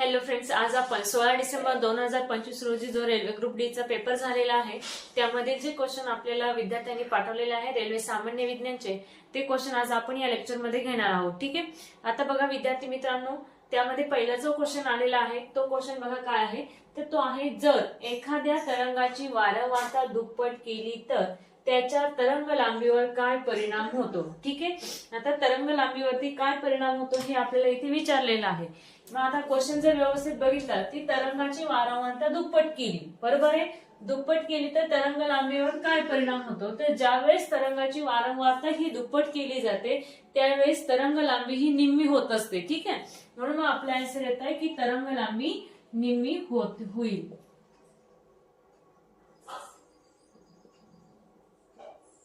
Hello friends आज आपण सोळा डिसेंबर दोन हजार पंचवीस रोजी जो रेल्वे ग्रुप डीचा पेपर झालेला आहे त्यामध्ये जे क्वेश्चन आपल्याला विद्यार्थ्यांनी पाठवलेले आहे रेल्वे सामान्य विज्ञानचे ते क्वेश्चन आज आपण या लेक्चरमध्ये घेणार आहोत ठीक आहे? आता बघा विद्यार्थी मित्रांनो त्यामध्ये पहिला जो क्वेश्चन आलेला आहे तो क्वेश्चन बघा काय आहे? तर तो आहे जर एखाद्या तरंगाची वारंवारता दुप्पट केली तर त्याच्या तरंग लांबीवर काय परिणाम होतो? ठीक आहे? आता तरंग लांबीवरती काय परिणाम होतो हे आपल्याला इथे विचारलेलं आहे. मग आता क्वेश्चन जर व्यवस्थित बघितला ती तरंगाची वारंवारता दुप्पट केली. बरोबर आहे? दुप्पट केली तर तरंग लांबीवर काय परिणाम होतो? तर ज्यावेळेस तरंगाची वारंवारता ही दुप्पट केली जाते त्यावेळेस तरंग लांबी ही निम्मी होत असते. ठीक आहे? म्हणून मग आपला आन्सर येत आहे की तरंग लांबी निम्मी होत होईल.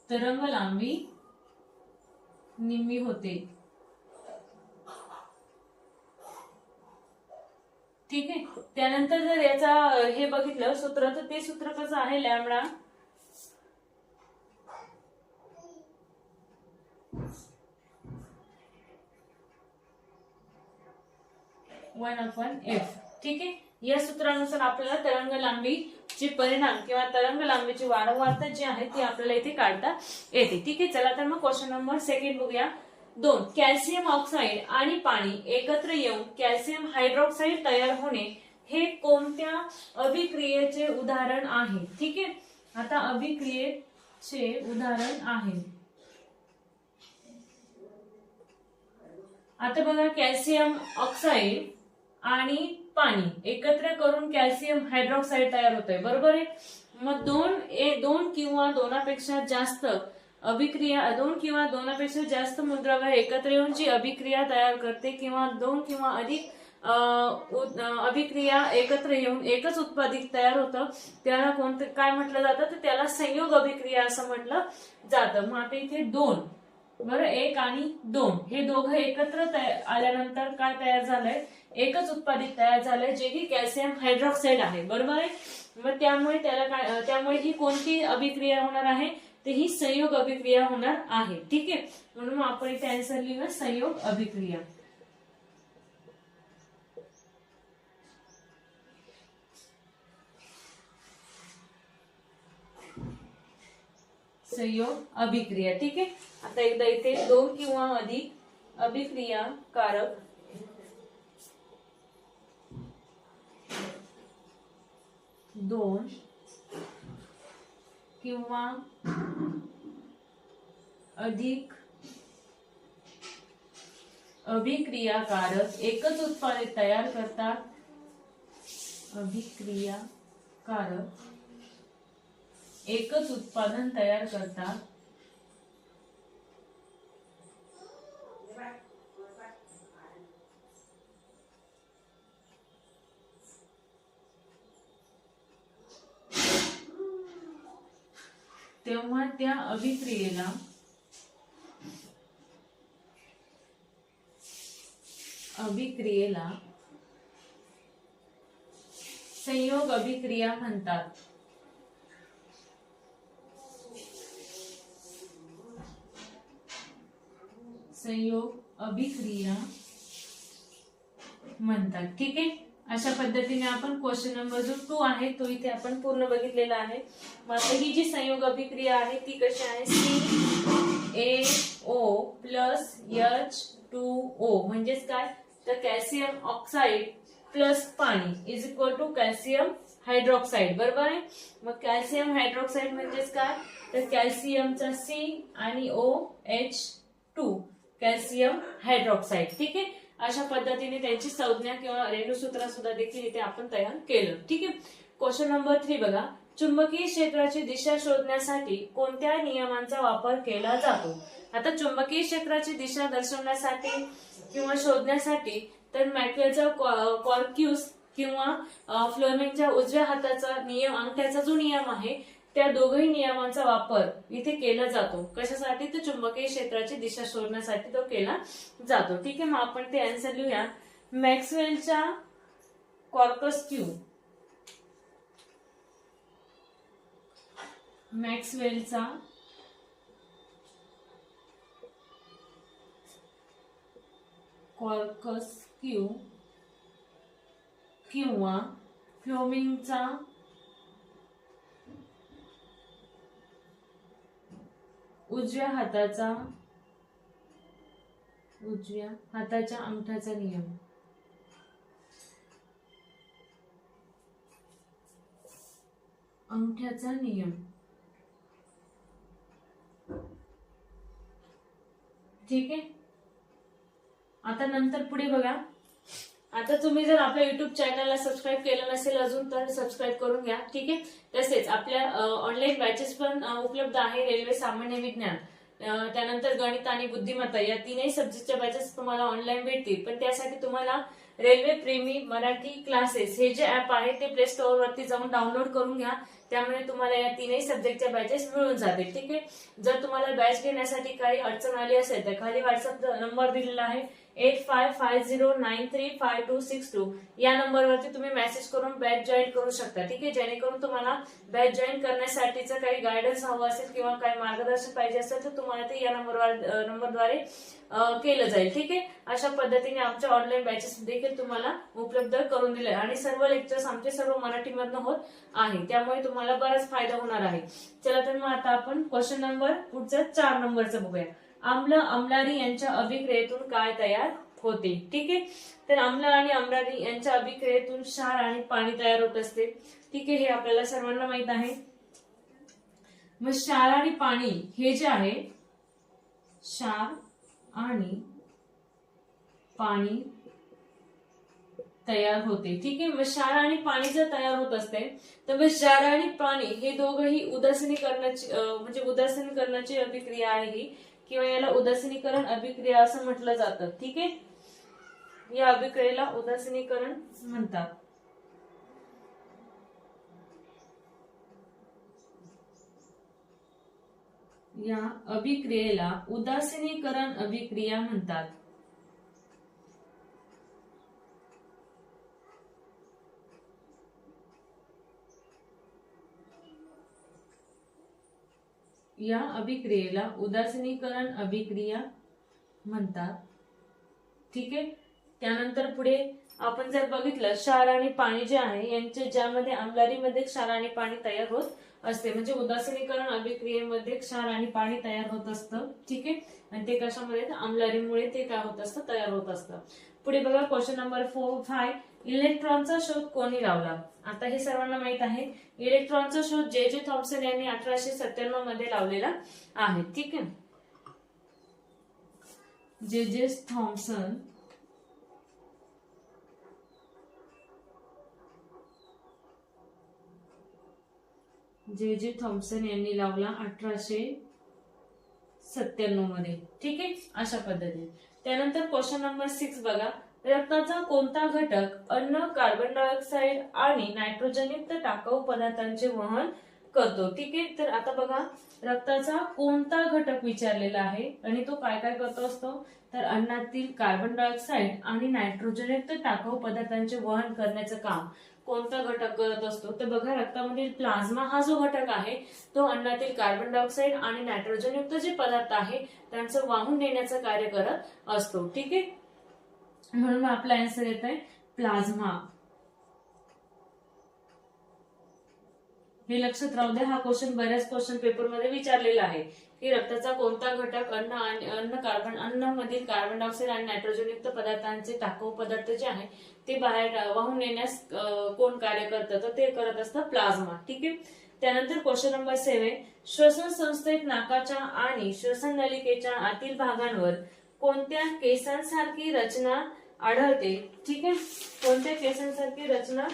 तरंग लांबी निम्मी होते. ठीक आहे. त्यानंतर जर याचा हे बघितलं सूत्र तर ते सूत्र कसं आहे लॅमडा वन अपॉन एफ ठीक आहे? या सूत्रानुसार आपल्याला तरंग लांबीचे परिणाम किंवा तरंग लांबीची वारंवारता जी आहे ती आपल्याला इथे काढता येते. ठीक आहे? चला तर मग क्वेश्चन नंबर सेकंड बघूया. दोन कॅल्शियम ऑक्साईड आणि पाणी एकत्र येऊन कॅल्शियम हायड्रॉक्साईड तयार होणे हे कोणत्या अभिक्रियेचे उदाहरण आहे? ठीक आहे? आता अभिक्रियेचे उदाहरण आहे. आता बघा कॅल्शियम ऑक्साईड आणि पाणी एकत्र करून कॅल्शियम हायड्रॉक्साईड तयार होतोय. बरोबर आहे? मग दोन ए दोन किंवा दोनापेक्षा जास्त अभिक्रिया दोन किंवा दोनापेक्षा जास्त मूलद्रव्य एकत्र येऊन जी अभिक्रिया तयार करते किंवा दोन किंवा अधिक अभिक्रिया एकत्र येऊन एकच उत्पादित तयार होतं त्याला कोणतं काय म्हटलं जातं? तर त्याला संयोग अभिक्रिया असं म्हटलं जातं. मग आता इथे दोन. बरं एक आणि दोन. हे दोघं एकत्र तया- आल्यानंतर काय तयार झालंय? एकच उत्पादित तयार झालंय जे की कॅल्शियम हायड्रॉक्साईड आहे. बरोबर आहे? मग त्यामुळे त्याला काय त्यामुळे ही कोणती अभिक्रिया होणार आहे? तर ही संयोग अभिक्रिया होणार आहे. ठीक आहे? म्हणून आपण इथे आन्सर लिहूया संयोग अभिक्रिया. संयोग अभिक्रिया. ठीक आहे? आता एकदा इथे दोन किंवा अधिक अभिक्रिया कारक दोन किंवा अधिक अभिक्रियाकारक एकच उत्पादित तयार करतात. अभिक्रियाकारक एकच उत्पादन तयार करतात. तेव्हा त्या अभिक्रियेला अभिक्रियेला संयोग अभिक्रिया म्हणतात. संयोग अभिक्रिया म्हणतात. ठीक आहे? अशा पद्धतीने आपण क्वेश्चन नंबर जो टू आहे तो इथे आपण पूर्ण बघितलेला आहे. मग आता ही जी संयोग अभिक्रिया आहे ती कशी आहे? C A O plus H two O म्हणजेच काय? तर कॅल्शियम ऑक्साईड प्लस पाणी is equal to calcium hydroxide बरोबर आहे? मग कॅल्शियम हायड्रॉक्साईड म्हणजेच काय? तर कॅल्शियमचा सी आणि O H two calcium hydroxide ठीक आहे? अशा पद्धतीने त्यांची संज्ञा किंवा रेणुसूत्र सुद्धा देखील इथे आपण तयार केलं ठीक आहे? क्वेश्चन नंबर थ्री बघा. चुंबकीय क्षेत्राची दिशा शोधण्यासाठी कोणत्या नियमांचा वापर केला जातो? आता चुंबकीय क्षेत्राची दिशा दर्शवण्यासाठी किंवा शोधण्यासाठी तर मॅक्वेलचा कॉर्क्यूस किंवा अ, फ्लोमेनच्या उजव्या हाताचा नियम अंगठ्याचा जो नियम आहे त्या दोघही नियमांचा वापर इथे केला जातो. कशासाठी? तर चुंबकीय क्षेत्राची दिशा शोधण्यासाठी तो केला जातो. ठीक आहे मग आपण ते आन्सर लिहूया. मॅक्सवेलच्या कॉर्कस क्यू मॅक्सवेलचा. Corkscrew. किंवा फ्लोमिंगचा. उजव्या हाताचा. उजव्या हाताच्या अंगठाचा नियम. अंगठ्याचा नियम. ठीक आहे? आता नंतर पुढे बघा. आता तुम्ही जर आपल्या युट्यूब चॅनलला सबस्क्राईब केलं नसेल अजून तर सबस्क्राईब करून घ्या. ठीक आहे? तसेच आपल्या ऑनलाईन बॅचेस पण उपलब्ध आहे रेल्वे सामान्य विज्ञान. त्यानंतर गणित आणि बुद्धिमत्ता या तीनही सब्जेक्टच्या बॅचेस तुम्हाला ऑनलाईन भेटतील. पण त्यासाठी तुम्हाला रेल्वे प्रेमी मराठी क्लासेस हे जे ऍप आहे ते प्ले स्टोअर वरती जाऊन डाउनलोड करून घ्या. त्यामुळे तुम्हाला या तीनही सब्जेक्टच्या बॅचेस मिळून जातील ठीक आहे? जर तुम्हाला बॅच घेण्यासाठी काही अडचण आली असेल तर खाली व्हॉट्सअप नंबर दिलेला आहे. Eight five five zero nine three five two six two या नंबरवरती तुम्ही मेसेज करून बॅच जॉईन करू शकता ठीक आहे? जेणेकरून तुम्हाला बॅच जॉईन करण्यासाठीचं काही गायडन्स हवं असेल किंवा काही मार्गदर्शन पाहिजे असेल तर तुम्हाला ते या नंबरवर नंबरद्वारे केलं जाईल ठीक आहे? अशा पद्धतीने आमच्या ऑनलाईन बॅचेस देखील तुम्हाला उपलब्ध करून दिले आणि सर्व लेक्चर्स आमचे सर्व मराठीमधनं होत आहे त्यामुळे तुम्हाला बराच फायदा होणार आहे. चला तर मग आता आपण क्वेश्चन नंबर पुढचं चार नंबरचं बघूया. आम्ल अमलारी यांच्या अभिक्रियेतून काय तयार होते? ठीक आहे? तर आम्ल आणि अमलारी यांच्या अभिक्रियेतून क्षार आणि पाणी तयार होत असते. ठीक आहे? हे आपल्याला सर्वांना माहीत आहे. मग क्षार आणि पाणी हे जे आहे क्षार आणि पाणी तयार होते. ठीक आहे? मग क्षार आणि पाणी जर तयार होत असते तर मग क्षार आणि पाणी हे दोघंही उदासीनीकरणाची म्हणजे उदासीनीकरणाची अभिक्रिया आहे ही. किंवा याला उदासीनीकरण अभिक्रिया असं म्हटलं जातं. ठीक आहे? या अभिक्रियेला उदासीनीकरण म्हणतात. या अभिक्रियेला उदासीनीकरण अभिक्रिया म्हणतात. या अभिक्रियेला उदासीनीकरण अभिक्रिया म्हणतात. ठीक आहे? त्यानंतर पुढे आपण जर बघितलं क्षार आणि पाणी जे आहे यांचे ज्यामध्ये आमलारीमध्ये क्षार आणि पाणी तयार होत असते. म्हणजे उदासीनीकरण अभिक्रियेमध्ये क्षार आणि पाणी तयार होत असतं. ठीक आहे? आणि ते कशामुळे आमलारीमुळे ते काय होत असतं? तयार होत असतं. पुढे बघा क्वेश्चन नंबर फोर फाय इलेक्ट्रॉनचा शोध कोणी लावला? आता हे सर्वांना माहीत आहे. इलेक्ट्रॉनचा शोध जे जे थॉम्सन यांनी अठराशे सत्त्याण्णवमध्ये लावलेला आहे. ठीक आहे? जे जे थॉम्सन जे जे थॉम्सन यांनी लावला अठराशे सत्त्याण्णवमध्ये. ठीक आहे? अशा पद्धतीने. त्यानंतर क्वेश्चन नंबर सिक्स बघा. रक्ताचा कोणता घटक अन्न कार्बन डायऑक्साईड आणि नायट्रोजनयुक्त टाकाऊ पदार्थांचे वहन करतो? ठीक आहे? तर आता बघा. रक्ताचा कोणता घटक विचारलेला आहे आणि तो काय काय करतो असतो? तर अन्नातील कार्बन डायऑक्साईड आणि नायट्रोजनयुक्त टाकाऊ पदार्थांचे वहन करण्याचं काम. कोणता घटक करत असतो तर बघा रक्तामधील प्लाझ्मा हा जो घटक आहे तो अन्नातील कार्बन डायऑक्साईड आणि नायट्रोजनयुक्त जे पदार्थ आहे त्यांचं वाहून नेण्याचं कार्य करत असतो. ठीक आहे? म्हणून आपला आन्सर येत आहे प्लाझ्मा. हे लक्षात राहू द्या हा क्वेश्चन बऱ्याच क्वेश्चन पेपरमध्ये विचारलेला आहे. की रक्ताचा कोणता घटक अन्न आणि अन्न कार्बन अन्नामधील कार्बन डायऑक्साईड आणि नायट्रोजनयुक्त पदार्थांचे टाकाऊ पदार्थ जे आहे ते बाहेर वाहून नेण्यास कोण कार्य करतं? तर ते करत असतं प्लाझ्मा. ठीक आहे? त्यानंतर क्वेश्चन नंबर सेव्हन श्वसन संस्थेत नाकाच्या आणि श्वसन नलिकेच्या आतील भागांवर कोणत्या केसांसारखी रचना आढळते? ठीक आहे? कोणत्या केसांसारखी रचना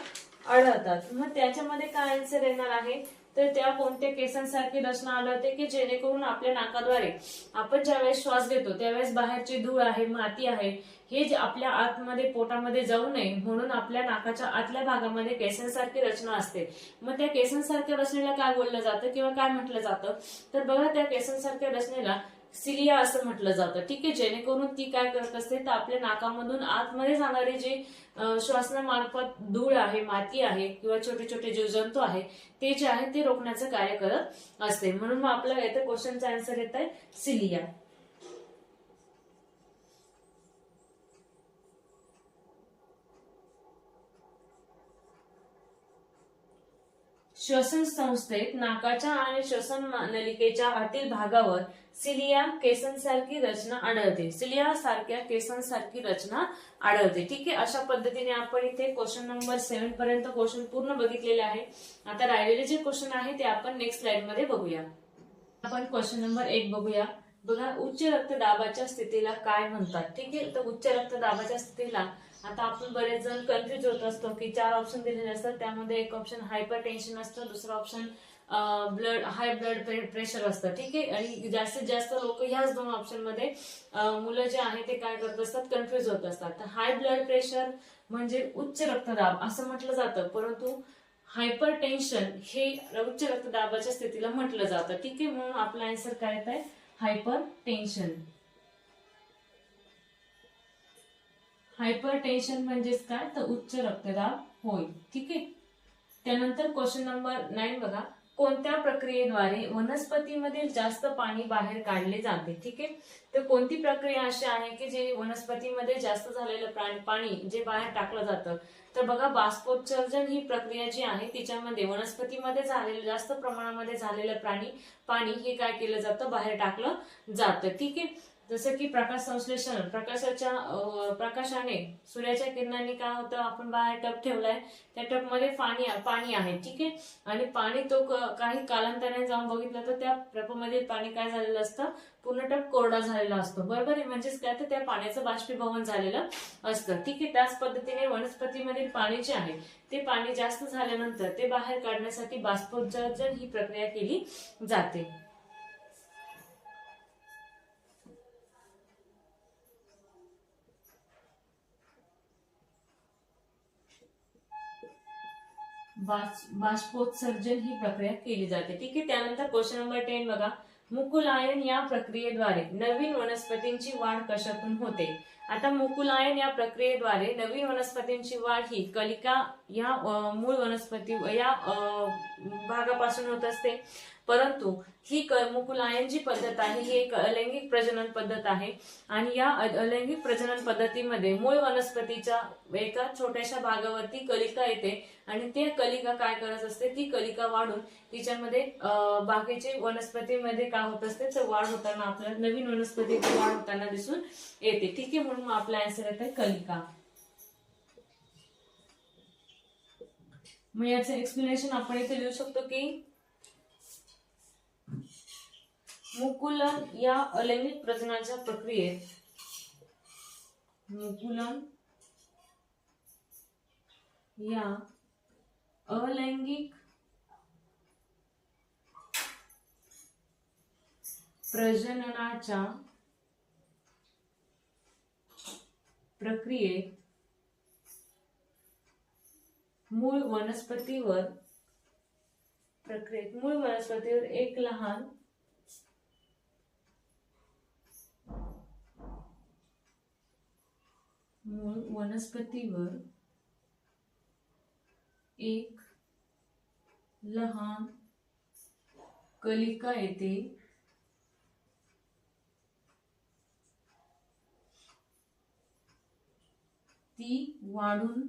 आढळतात? मग त्याच्यामध्ये काय आन्सर येणार आहे? तर त्या कोणत्या केसांसारखी रचना आढळते की जेणेकरून आपल्या नाकाद्वारे आपण ज्यावेळेस श्वास घेतो त्यावेळेस बाहेरची धूळ आहे माती आहे हे जे आपल्या आतमध्ये पोटामध्ये जाऊ नये म्हणून आपल्या नाकाच्या आतल्या भागामध्ये केसांसारखी रचना असते. मग त्या केसांसारख्या रचनेला काय बोललं जातं किंवा काय म्हटलं जातं? तर बघा त्या केसांसारख्या रचनेला सिलिया असं म्हटलं जातं. ठीक आहे जेणेकरून ती काय करत असते तर आपल्या नाकामधून आतमध्ये जाणारे जे श्वासनामार्फत धूळ आहे माती आहे किंवा छोटे छोटे जीवजंतू आहे ते जे आहे ते रोखण्याचं कार्य करत असते. म्हणून मग आपलं येतं क्वेश्चनचा आन्सर येत आहे सिलिया. श्वसन संस्थेत नाकाच्या आणि श्वसन नलिकेच्या आतील भागावर सिलिया केसांसारखी रचना आढळते. सिलिया सारख्या केसांसारखी रचना आढळते. ठीक आहे अशा पद्धतीने आपण इथे क्वेश्चन नंबर सेव्हन पर्यंत क्वेश्चन पूर्ण बघितलेले आहे. आता राहिलेले जे क्वेश्चन आहे ते आपण नेक्स्ट स्लाइडमध्ये बघूया. आपण क्वेश्चन नंबर एक बघूया. बघा उच्च रक्तदाबाच्या स्थितीला काय म्हणतात? ठीक आहे तर उच्च रक्तदाबाच्या स्थितीला आता आपण बरेच जण कन्फ्युज होत असतो की चार ऑप्शन दिलेले असतात त्यामध्ये एक ऑप्शन हायपर टेन्शन असतं दुसरं option blood high blood pressure असतं. ठीक आहे? आणि जास्तीत जास्त लोक ह्याच दोन ऑप्शनमध्ये मुलं जे आहे ते काय करत असतात कन्फ्युज होत असतात. तर हाय ब्लड प्रेशर म्हणजे उच्च रक्तदाब असं म्हटलं जातं परंतु हायपर टेन्शन हे उच्च रक्तदाबाच्या स्थितीला म्हटलं जातं. ठीक आहे? म्हणून आपला आन्सर काय येत आहे? हायपर टेन्शन हायपर टेन्शन म्हणजेच काय? तर उच्च रक्तदाब होय. ठीक आहे? त्यानंतर क्वेश्चन नंबर नाईन बघा. कोणत्या प्रक्रियेद्वारे वनस्पतीमधील जास्त पाणी बाहेर काढले जाते? ठीक आहे? तर कोणती प्रक्रिया अशी आहे की जे वनस्पतीमध्ये जास्त झालेलं प्राणी- पाणी जे बाहेर टाकलं जातं? तर बघा बाष्पोत्सर्जन ही प्रक्रिया जी आहे तिच्यामध्ये वनस्पतीमध्ये झालेलं जास्त प्रमाणामध्ये झालेलं प्राणी पाणी हे काय केलं जातं? बाहेर टाकलं जातं. ठीक आहे? जसं की प्रकाश संश्लेषण प्रकाशाच्या प्रकाशाने सूर्याच्या किरणांनी काय होतं आपण बाहेर टप ठेवलाय त्या टपमध्ये पाणी पाणी आहे ठीक आहे? आणि पाणी तो क- काही कालांतराने जाऊन बघितलं तर त्या टपमध्ये पाणी काय झालेलं असतं? पूर्ण टप कोरडा झालेला असतो. बरोबर आहे? म्हणजेच काय? तर त्या पाण्याचं बाष्पीभवन झालेलं असतं ठीक आहे? त्याच पद्धतीने वनस्पतीमधील पाणी जे आहे ते पाणी जास्त झाल्यानंतर ते बाहेर काढण्यासाठी बाष्पोत्सर्जन ही प्रक्रिया केली जाते. बाष्पोत्सर्जन ही प्रक्रिया केली जाते. ठीक आहे त्यानंतर क्वेश्चन नंबर टेन बघा. मुकुलायन या प्रक्रियेद्वारे नवीन वनस्पतींची वाढ कशातून होते? आता मुकुलायन या प्रक्रियेद्वारे नवीन वनस्पतींची वाढ ही कलिका या मूळ वनस्पती या भागापासून होत असते. परंतु ही क- मुकुलायन जी पद्धत आहे ही एक अलैंगिक प्रजनन पद्धत आहे. आणि या अलैंगिक प्रजनन पद्धतीमध्ये मूळ वनस्पतीच्या एका छोट्याशा भागावरती कलिका येते आणि ते कलिका काय करत असते ती कलिका वाढून तिच्यामध्ये बाकीचे वनस्पतीमध्ये काय होत असते तर वाढ होताना आपल्याला नवीन वनस्पतीची वाढ होताना दिसून येते. ठीक आहे म्हणून मग आपला आन्सर येत कलिका. मग याचं एक्सप्लेनेशन आपण इथे लिहू शकतो की मुकुलन या अलैंगिक प्रजनाच्या प्रक्रियेत मुकुलन या अलैंगिक प्रजननाच्या प्रक्रियेत मूळ वनस्पतीवर प्रक्रियेत मूळ वनस्पतीवर एक लहान मूळ वनस्पतीवर एक लहान कलिका येते. ती वाढून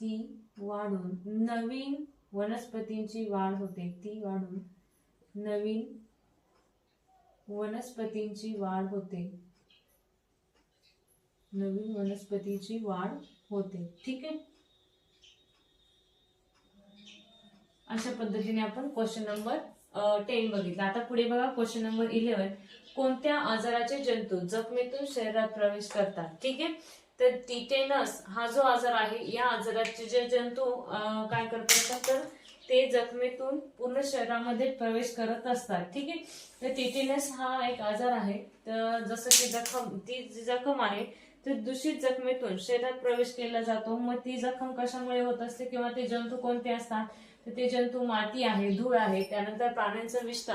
ती वाढून नवीन वनस्पतींची वाढ होते. ती वाढून नवीन वनस्पतींची वाढ होते. नवीन वनस्पतीची वाढ होते. ठीक आहे? अशा पद्धतीने आपण क्वेश्चन नंबर टेन बघितला. आता पुढे बघा क्वेश्चन नंबर इलेव्हन कोणत्या आजाराचे जंतू जखमेतून शरीरात प्रवेश करतात? ठीक आहे? तर टिटेनस हा जो आजार आहे या आजाराचे जे जंतू काय करत असतात तर ते जखमेतून पूर्ण शरीरामध्ये प्रवेश करत असतात. ठीक आहे? तर टिटेनस हा एक आजार आहे. तर जसं की जखम ती जी जखम आहे ते दूषित जखमेतून शरीरात प्रवेश केला जातो. मग ती जखम कशामुळे होत असते किंवा ते जंतू कोणते असतात? तर ते जंतू माती आहे धूळ आहे. त्यानंतर प्राण्यांचा विष्ठा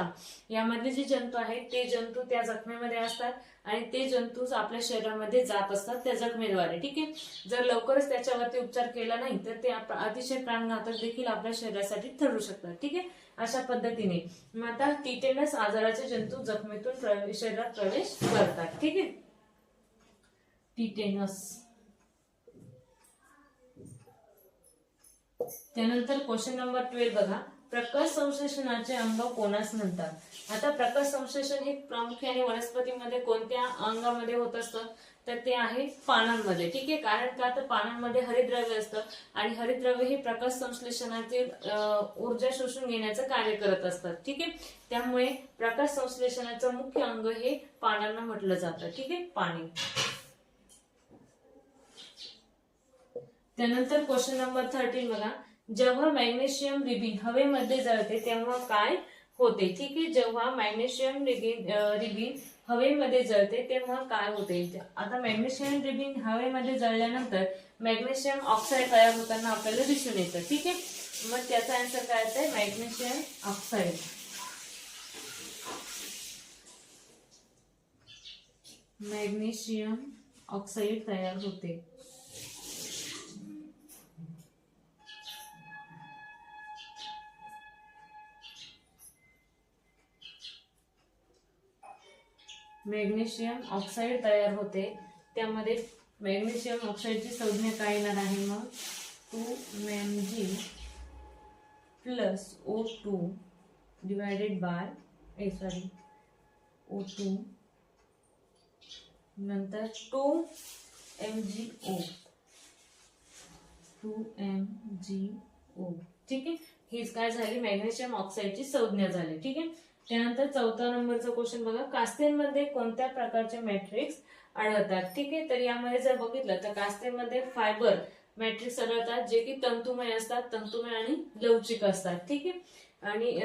यामधले जे जंतू आहेत ते जंतू त्या जखमेमध्ये असतात आणि ते जंतू आपल्या शरीरामध्ये जात असतात त्या जखमेद्वारे. ठीक आहे? जर लवकरच त्याच्यावरती उपचार केला नाही तर ते अतिशय प्राणघातक देखील आपल्या शरीरासाठी ठरू शकतात. ठीक आहे? अशा पद्धतीने. मग आता टिटेनस आजाराचे जंतू जखमेतून शरीरात प्रवेश करतात. ठीक आहे? टिटेनस. त्यानंतर क्वेश्चन नंबर ट्वेल्व बघा. प्रकाश संश्लेषणाचे अंग कोणास म्हणतात? आता प्रकाश संश्लेषण हे प्रामुख्याने वनस्पतीमध्ये कोणत्या अंगामध्ये होत असतं? तर ते आहे पानांमध्ये. ठीक आहे? कारण का? तर पानांमध्ये हरिद्रव्य असतं आणि हरिद्रव्य हे प्रकाश संश्लेषणातील ऊर्जा शोषून घेण्याचं कार्य करत असतात. ठीक आहे? त्यामुळे प्रकाश संश्लेषणाचं मुख्य अंग हे पानांना म्हटलं जातं. ठीक आहे? पाणी. त्यानंतर क्वेश्चन नंबर थर्टीन बघा. जेव्हा मॅग्नेशियम रिबीन हवेमध्ये जळते तेव्हा काय होते? ठीक आहे? जेव्हा मॅग्नेशियम रिबिन रिबिन हवेमध्ये जळते तेव्हा काय होते? आता मॅग्नेशियम रिबीन हवेमध्ये जळल्यानंतर मॅग्नेशियम ऑक्साईड तयार होताना आपल्याला दिसून येतं. ठीक आहे? मग त्याचा आन्सर काय आहे मॅग्नेशियम ऑक्साईड मॅग्नेशियम ऑक्साईड तयार होते. मॅग्नेशियम ऑक्साईड तयार होते. त्यामध्ये मॅग्नेशियम ऑक्साईडची संज्ञा काय येणार आहे मग? Two मॅमजी plus O two divided by A sorry O two नंतर two M G O two M G O ठीक आहे? हीच काय झाली? मॅग्नेशियम ऑक्साईडची संज्ञा झाली. ठीक आहे? त्यानंतर चौथा नंबरचा क्वेश्चन बघा. कास्तेमध्ये कोणत्या प्रकारचे मॅट्रिक्स आढळतात? ठीक आहे तर यामध्ये जर बघितलं तर कास्तेमध्ये फायबर मॅट्रिक्स आढळतात जे की तंतुमय असतात. तंतुमय आणि लवचिक असतात. ठीक आहे? आणि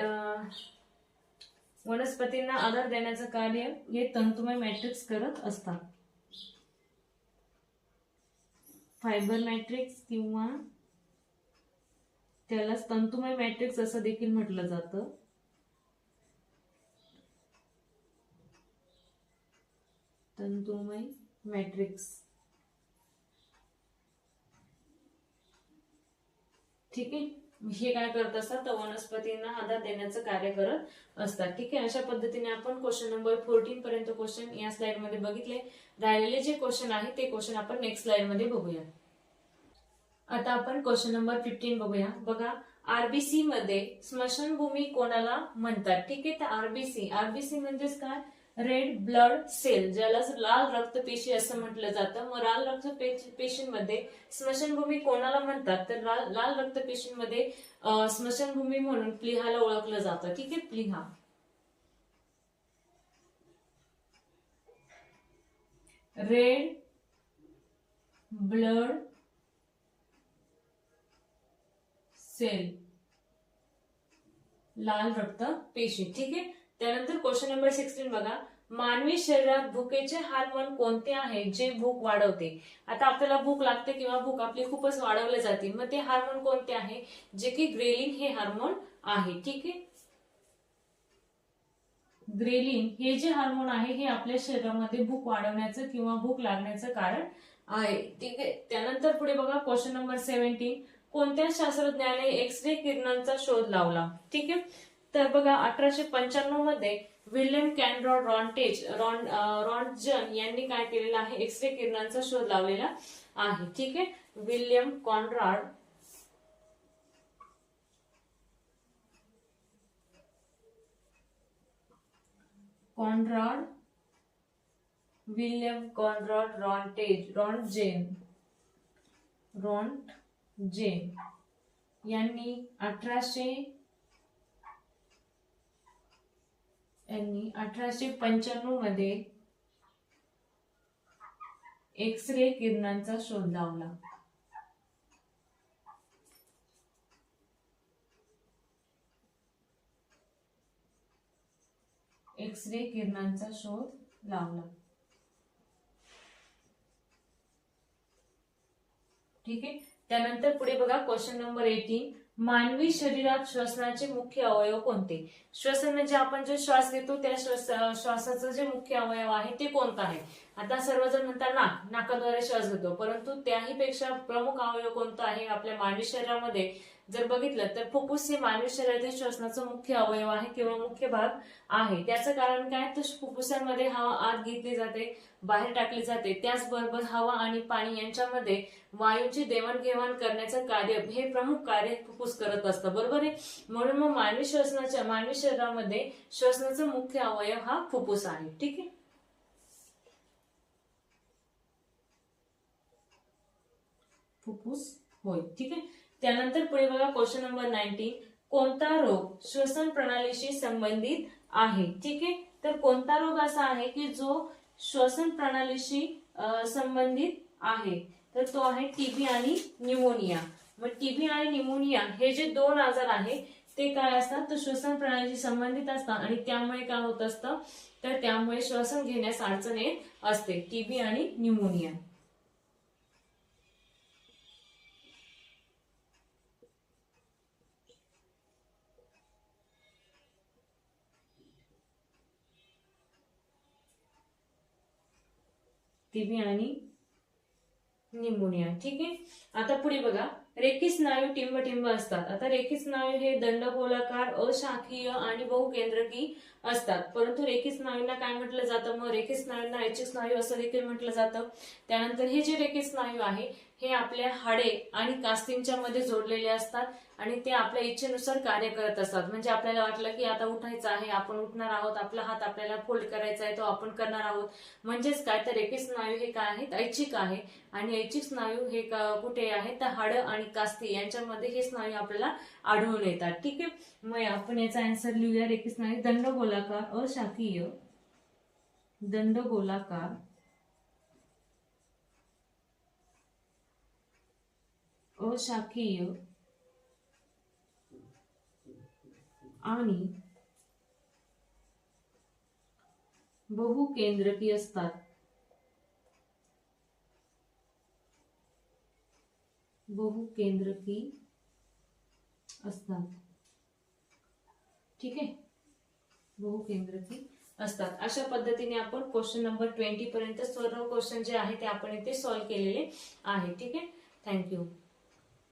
वनस्पतींना आधार देण्याचं कार्य हे तंतुमय मॅट्रिक्स करत असतात. फायबर मॅट्रिक्स किंवा त्याला तंतुमय मॅट्रिक्स असं देखील म्हटलं जातं. तंतुमय मॅट्रिक्स ठीक आहे? हे काय करत असतात? तर वनस्पतींना आधार देण्याचं कार्य करत असतात. ठीक आहे? अशा पद्धतीने आपण क्वेश्चन नंबर फोर्टीन पर्यंत क्वेश्चन या स्लाइडमध्ये बघितले. राहिलेले जे क्वेश्चन आहे ते क्वेश्चन आपण नेक्स्ट स्लाइडमध्ये बघूया. आता आपण क्वेश्चन नंबर फिफ्टीन बघूया. बघा आरबीसी मध्ये स्मशानभूमी कोणाला म्हणतात? ठीक आहे? तर आरबीसी आरबीसी म्हणजेच काय? रेड ब्लड सेल ज्याला लाल रक्तपेशी असं म्हटलं जातं. मग लाल रक्तपेशींमध्ये स्मशानभूमी कोणाला म्हणतात? तर लाल लाल रक्तपेशींमध्ये स्मशानभूमी म्हणून प्लिहाला ओळखलं जातं. ठीक आहे प्लिहा. रेड ब्लड सेल लाल रक्त पेशी ठीक आहे? त्यानंतर क्वेश्चन नंबर सिक्स्टीन बघा. मानवी शरीरात भुकेचे हार्मोन कोणते आहे? जे भूक वाढवते. आता आपल्याला भूक लागते किंवा भूक आपली खूपच वाढवली जाते मग ते हार्मोन कोणते आहे? जे की ग्रेलिन हे हार्मोन आहे. ठीक आहे? ग्रेलिन हे जे हार्मोन आहे हे आपल्या शरीरामध्ये भूक वाढवण्याचं किंवा भूक लागण्याचं कारण आहे. ठीक आहे? त्यानंतर पुढे बघा क्वेश्चन नंबर सेव्हन्टीन कोणत्या शास्त्रज्ञाने एक्स रे किरणांचा शोध लावला? ठीक आहे? तर बघा अठराशे पंच्याण्णवमध्ये William Conrad Roentgen Ron Roentgen यांनी काय केलेलं आहे? एक्स रे किरणांचा शोध लावलेला आहे. ठीक आहे? William Conrad Conrad William Conrad Roentgen Roentgen Roentgen यांनी अठराशे यांनी अठराशे पंच्याण्णवमध्ये एक्स रे किरणांचा शोध लावला. एक्स रे किरणांचा शोध लावला. ठीक आहे? त्यानंतर पुढे बघा क्वेश्चन नंबर एटीन मानवी शरीरात श्वसनाचे मुख्य अवयव कोणते? श्वसन म्हणजे आपण जे श्वास घेतो त्या श्वास श्वासाचं जे मुख्य अवयव आहे ते कोणतं आहे? आता सर्वजण म्हणतात नाक नाकाद्वारे श्वास घेतो. परंतु त्याही पेक्षा प्रमुख अवयव कोणता आहे? आपल्या मानवी शरीरामध्ये जर बघितलं तर फुफ्फुस हे मानवी शरीरातील श्वसनाचा मुख्य अवयव आहे किंवा मुख्य भाग आहे. त्याचं कारण काय? तर फुफ्फुसांमध्ये हवा आत घेतली जाते बाहेर टाकली जाते. त्याचबरोबर हवा आणि पाणी यांच्यामध्ये वायूची देवाणघेवाण करण्याचं कार्य हे प्रमुख कार्य फुफ्फुस करत असतं. बरोबर आहे? म्हणून मग मानवी श्वसनाच्या मानवी शरीरामध्ये श्वसनाचा मुख्य अवयव हा फुफ्फुस आहे. ठीक आहे? फुफ्फुस होय. ठीक आहे? त्यानंतर पुढे बघा क्वेश्चन नंबर नाईन्टीन कोणता रोग श्वसन प्रणालीशी संबंधित आहे? ठीक आहे? तर कोणता रोग असा आहे की जो श्वसन प्रणालीशी संबंधित आहे? तर तो आहे टीबी आणि न्यूमोनिया मग टीबी आणि न्यूमोनिया हे जे दोन आजार आहे ते काय असतात? तर श्वसन प्रणालीशी संबंधित असतात आणि त्यामुळे काय होत असतं? तर त्यामुळे श्वसन घेण्यास अडचण येत असते. टीबी आणि न्यूमोनिया तिबी आणि निमोनिया. ठीक आहे? आता पुढे बघा. रेखी स्नायू टिंबटिंब असतात. आता रेखी स्नायू हे दंडगोलाकार अशाखीय आणि बहुकेंद्रकी असतात. परंतु रेखी स्नायूंना काय म्हटलं जातं? मग रेखी स्नायूंना ऐच्छिक स्नायू असं देखील म्हटलं जातं. त्यानंतर हे जे रेखी स्नायू आहे हे आपल्या हाडे आणि कास्टिंगच्या मध्ये जोडलेले असतात आणि ते आपल्या इच्छेनुसार कार्य करत असतात. म्हणजे आपल्याला वाटलं की आता उठायचं आहे आपण उठणार आहोत आपला हात आपल्याला फोल्ड करायचा आहे तो आपण करणार आहोत. म्हणजेच काय? तर एके स्नायू हे काय आहेत? ऐच्छिक आहे. आणि ऐच्छिक स्नायू हे कुठे आहेत? तर हाडं आणि कास्ती यांच्यामध्ये हे स्नायू आपल्याला आढळून येतात. ठीक आहे? मग आपण याचा अन्सर लिहूया रेखी स्नायू. दंडगोलाकार अशाखीय. दंडगोलाकार अशाखीय आणि बहुकेंद्रकी असतात बहुकेंद्रकी असतात ठीक? आहे बहुकेंद्रकी असतात अशा पद्धतीने आपण क्वेश्चन नंबर ट्वेंटी पर्यंत सर्व क्वेश्चन जे आहे ते आपण इथे सॉल्व्ह केलेले आहे ठीक? आहे थँक्यू